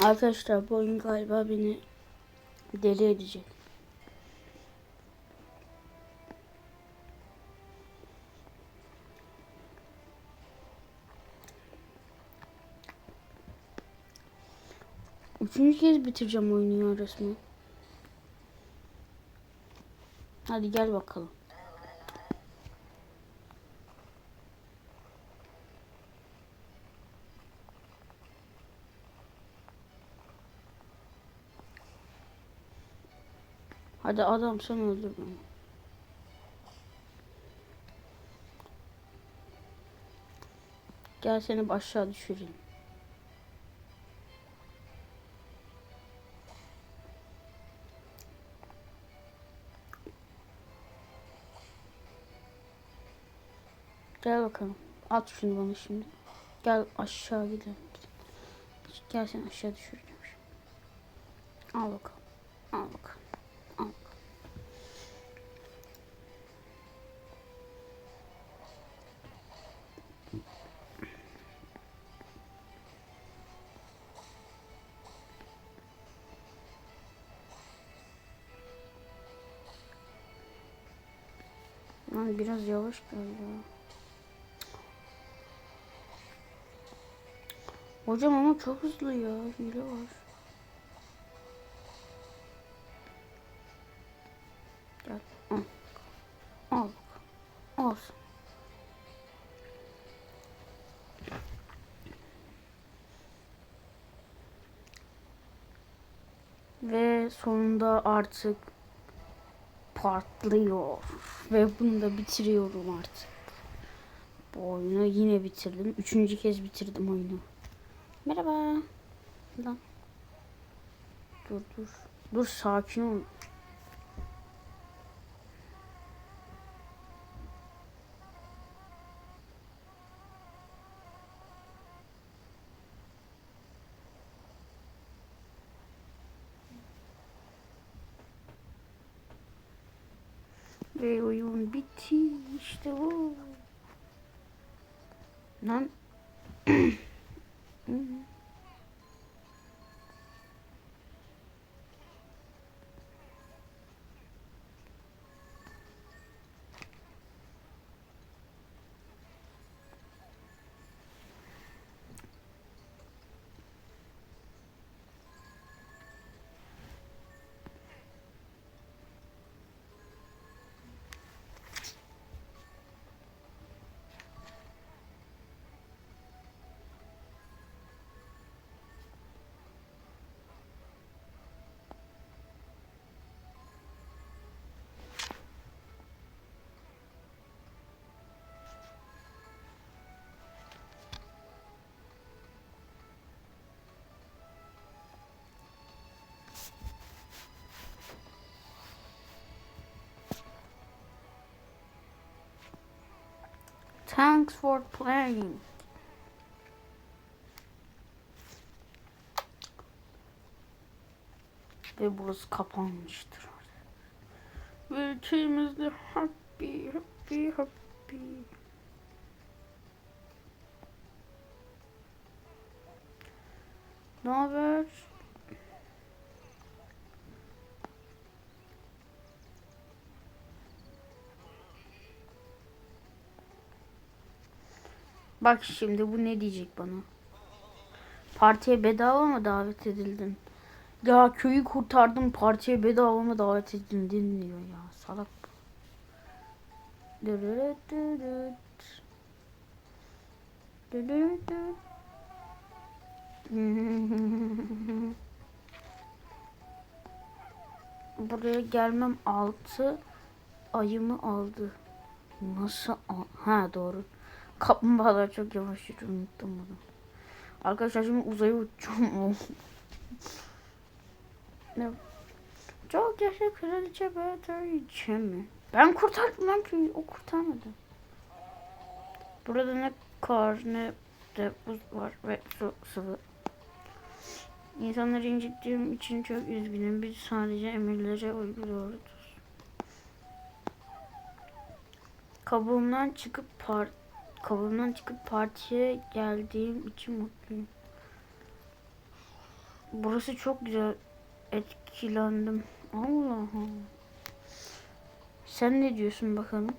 Arkadaşlar bu oyun galiba beni deli edecek. Üçüncü kez bitireceğim oyunu resmen. Hadi gel bakalım. Hadi adam sen öldür beni. Gel seni aşağı düşüreyim. Gel bakalım. At şunu bana şimdi. Gel aşağı gidelim. Gel seni aşağı düşüreceğim şimdi. Al bakalım. Al bakalım. Biraz yavaş galiba. Hocam ama çok hızlı ya. Hile var. Gel. Al. Al. Olsun. Ve sonunda artık patlıyor. Ve bunu da bitiriyorum artık. Bu oyunu yine bitirdim. Üçüncü kez bitirdim oyunu. Merhaba. Lan. Dur dur. Dur sakin ol. Ve oyun bitti. İşte bu. Lan. Thanks for playing. Ve burası kapanmıştır. Ve ülkemizde happy, happy, happy. Ne haber? Bak şimdi bu ne diyecek bana? Partiye bedava mı davet edildin? Ya köyü kurtardım partiye bedava mı davet edildin diyor ya salak. Buraya gelmem altı ayımı aldı. Nasıl? Ha doğru. Kaplumbağalar çok yavaş yürür unuttum bunu. Arkadaşlar şimdi uzaya uçacağım. ne? Çok yaşa kraliçe Beatrice mi? Ben kurtardım lan köyü. O kurtarmadı. Burada ne kar ne de buz var ve su sıvı. İnsanları incittiğim için çok üzgünüm. Biz sadece emirlere uyguluyoruz. Kabuğumdan çıkıp par kabuğumdan çıkıp partiye geldiğim için mutluyum. Burası çok güzel. Etkilendim. Allah Allah. Sen ne diyorsun bakalım?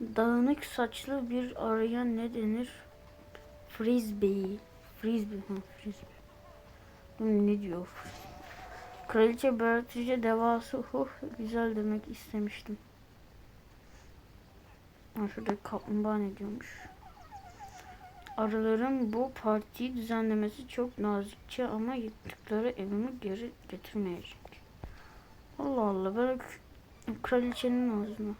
Dağınık saçlı bir araya ne denir? Frisbee. Frisbee. Ha, frisbee. Ne diyor? Kraliçe Beatrice devası huh güzel demek istemiştim. Ha, şurada kaplumbağa ne diyormuş? Arıların bu partiyi düzenlemesi çok nazikçe ama yıktıkları evimi geri getirmeyecek. Allah Allah böyle kraliçenin ağzına.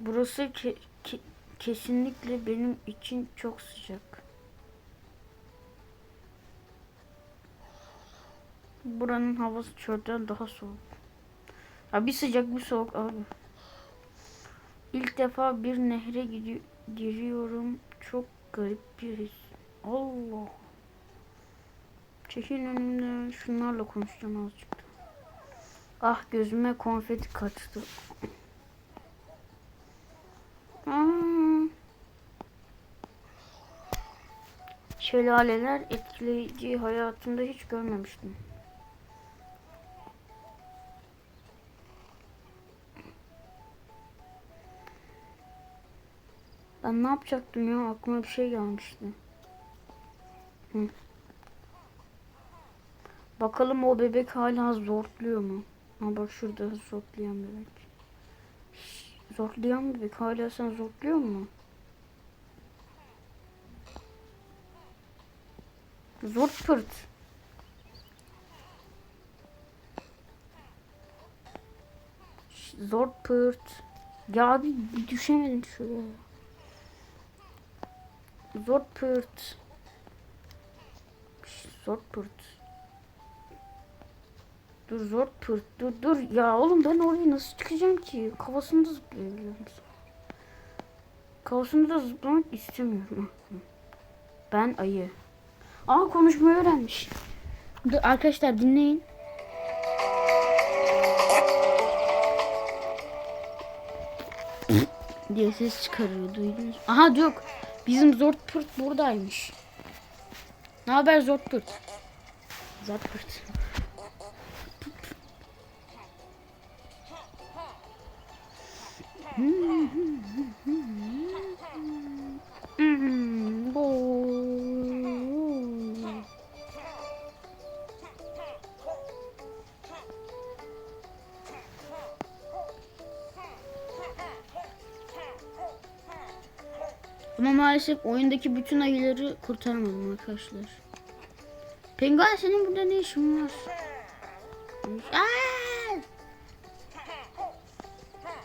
Burası ke- ke- kesinlikle benim için çok sıcak. Buranın havası çölden daha soğuk. Ya bir sıcak bir soğuk abi. İlk defa bir nehre giriyorum. Çok garip bir his. Allah. Çekil önümden. Şunlarla konuşacağım azıcık. Ah gözüme konfeti kaçtı. Aa. Şelaleler etkileyici hayatımda hiç görmemiştim. Ben ne yapacaktım ya? Aklıma bir şey gelmişti. Hı. Bakalım o bebek hala zorluyor mu? Ha bak şurada zorlayan bebek. Zorlayan bebek hala sen zorluyor mu? Zort pırt. Şş, Zort pırt. Ya abi düşemedim şuraya. Zort pırt. Dur pırt. Dur dur. Ya oğlum ben oraya nasıl çıkacağım ki? Kafasında zıplayabiliyorum. Kafasında da zıplamak istemiyorum. Ben ayı. Aa konuşmayı öğrenmiş. Dur, arkadaşlar dinleyin. diye ses çıkarıyor duydunuz. Aha yok. Bizim Zort Pırt buradaymış. Ne haber Zort Pırt? Zort Pırt. Hmm, maalesef oyundaki bütün ayıları kurtaramadım arkadaşlar. Penguen senin burada ne işin var?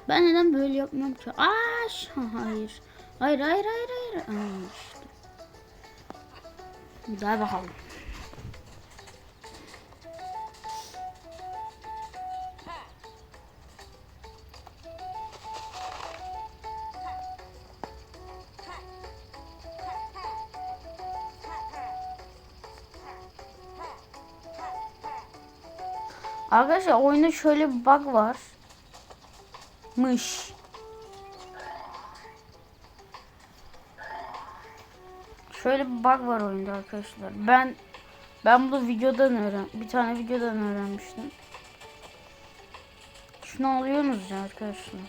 Ben neden böyle yapmıyorum ki? Aa, hayır. Hayır hayır hayır hayır. Aa, işte. Gel bakalım. Arkadaşlar oyunda şöyle bir bug var. Mış. Şöyle bir bug var oyunda arkadaşlar. Ben ben bunu videodan öğren bir tane videodan öğrenmiştim. Şunu alıyorsunuz ya arkadaşlar.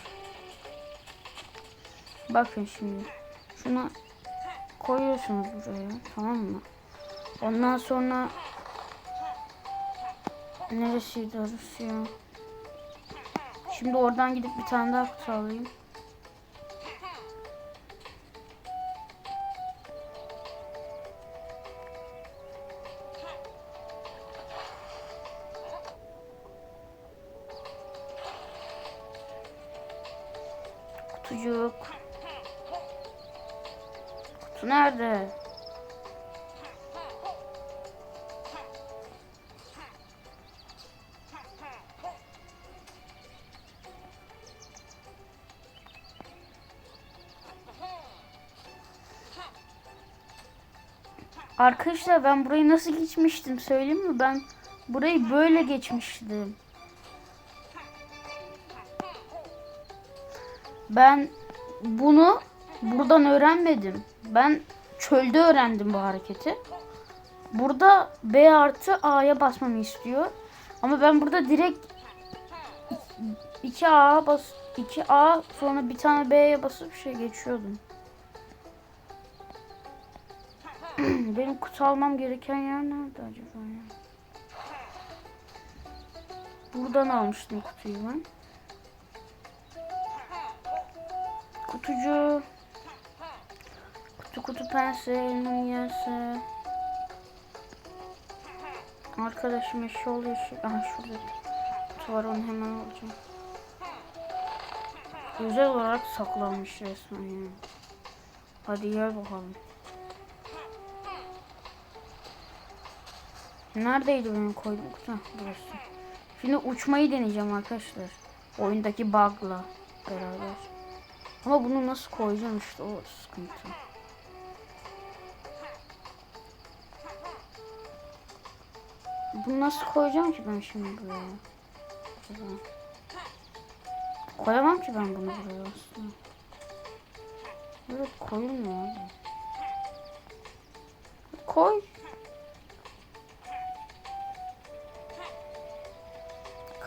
Bakın şimdi. Şunu koyuyorsunuz buraya tamam mı? Ondan sonra neresiydi orası ya? Şimdi oradan gidip bir tane daha kutu alayım. Kutucuk. Kutu nerede? Arkadaşlar ben burayı nasıl geçmiştim söyleyeyim mi? Ben burayı böyle geçmiştim. Ben bunu buradan öğrenmedim. Ben çölde öğrendim bu hareketi. Burada B artı A'ya basmamı istiyor. Ama ben burada direkt 2A bas 2A sonra bir tane B'ye basıp şey geçiyordum. Benim kutu almam gereken yer nerede acaba ya? Buradan almıştım kutuyu ben. Kutucu. Kutu kutu pense, yerse. Arkadaşım eşi oluyor şey. Aha şurada kutu var onu hemen alacağım. Özel olarak saklanmış resmen ya. Hadi gel bakalım. Neredeydi benim koyduğum kutu? Burası. Şimdi uçmayı deneyeceğim arkadaşlar. Oyundaki bug'la beraber. Ama bunu nasıl koyacağım işte o sıkıntı. Bunu nasıl koyacağım ki ben şimdi buraya? Acaba? Koyamam ki ben bunu buraya aslında. Böyle koyulmuyor abi. Koy.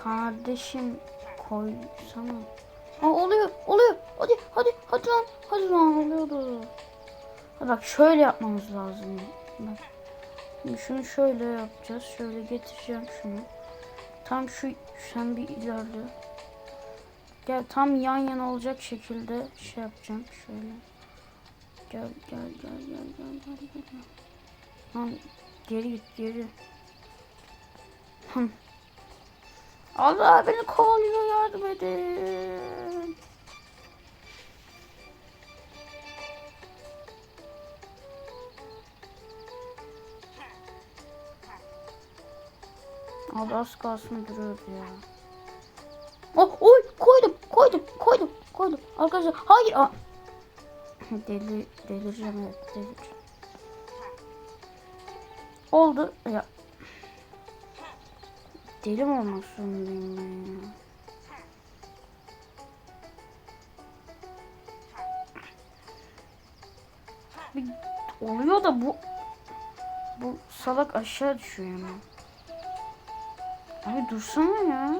Kardeşim koysana. Aa, oluyor, oluyor. Hadi, hadi, hadi lan. Hadi lan oluyordu. Ha, bak şöyle yapmamız lazım. Bak. Şimdi şunu şöyle yapacağız. Şöyle getireceğim şunu. Tam şu sen bir ilerle. Gel tam yan yana olacak şekilde şey yapacağım. Şöyle. Gel gel gel gel gel gel gel. Lan geri git geri. Allah beni kovalıyor yardım edin. Abi az kalsın duruyordu ya. Oh, oy koydum koydum koydum koydum. Arkadaşlar hayır. Aa. Deli, delireceğim evet delireceğim. Oldu ya. Deli mi olmak zorundayım? Bir oluyor da bu bu salak aşağı düşüyor hemen. Abi dursana ya.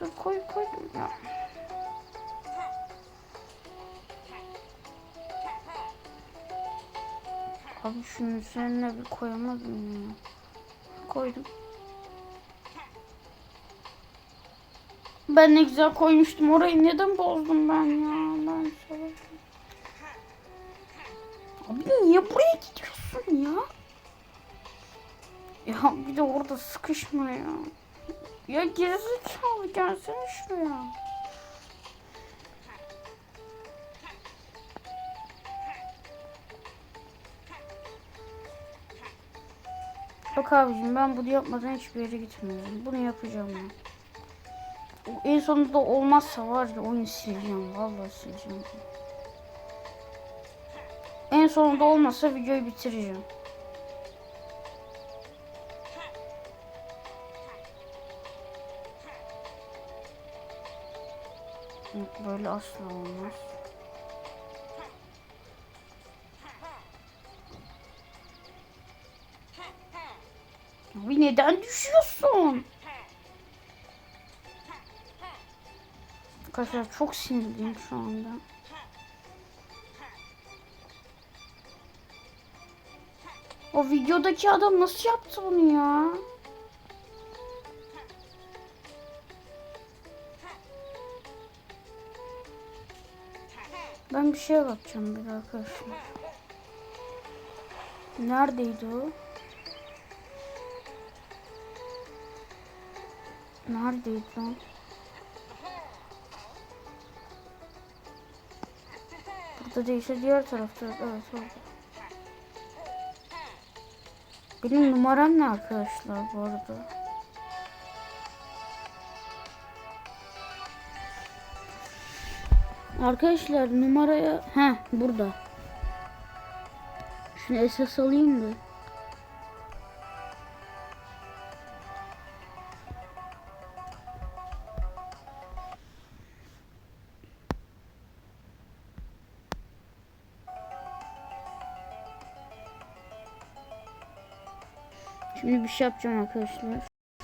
Dur koy koy ya. Abi şunun üzerine bir koyamadım ya. Koydum. Ben ne güzel koymuştum orayı neden bozdum ben ya ben sana. Abi niye buraya gidiyorsun ya? Ya bir de orada sıkışma ya. Ya gerizekalı gelsene şuraya. Yok abicim ben bunu yapmadan hiçbir yere gitmiyorum. Bunu yapacağım ben. En sonunda olmazsa var ya oyunu sileceğim. Vallahi sileceğim. En sonunda olmazsa videoyu bitireceğim. Böyle asla olmaz. Abi neden düşüyorsun? Arkadaşlar çok sinirliyim şu anda. O videodaki adam nasıl yaptı bunu ya? Ben bir şeye bakacağım bir arkadaşlar. Neredeydi o? Neredeydi lan? Değilse diğer tarafta. Evet orada. Benim numaram ne arkadaşlar bu arada? Arkadaşlar numaraya he burada. Şunu esas alayım da. Yapacağım arkadaşlar.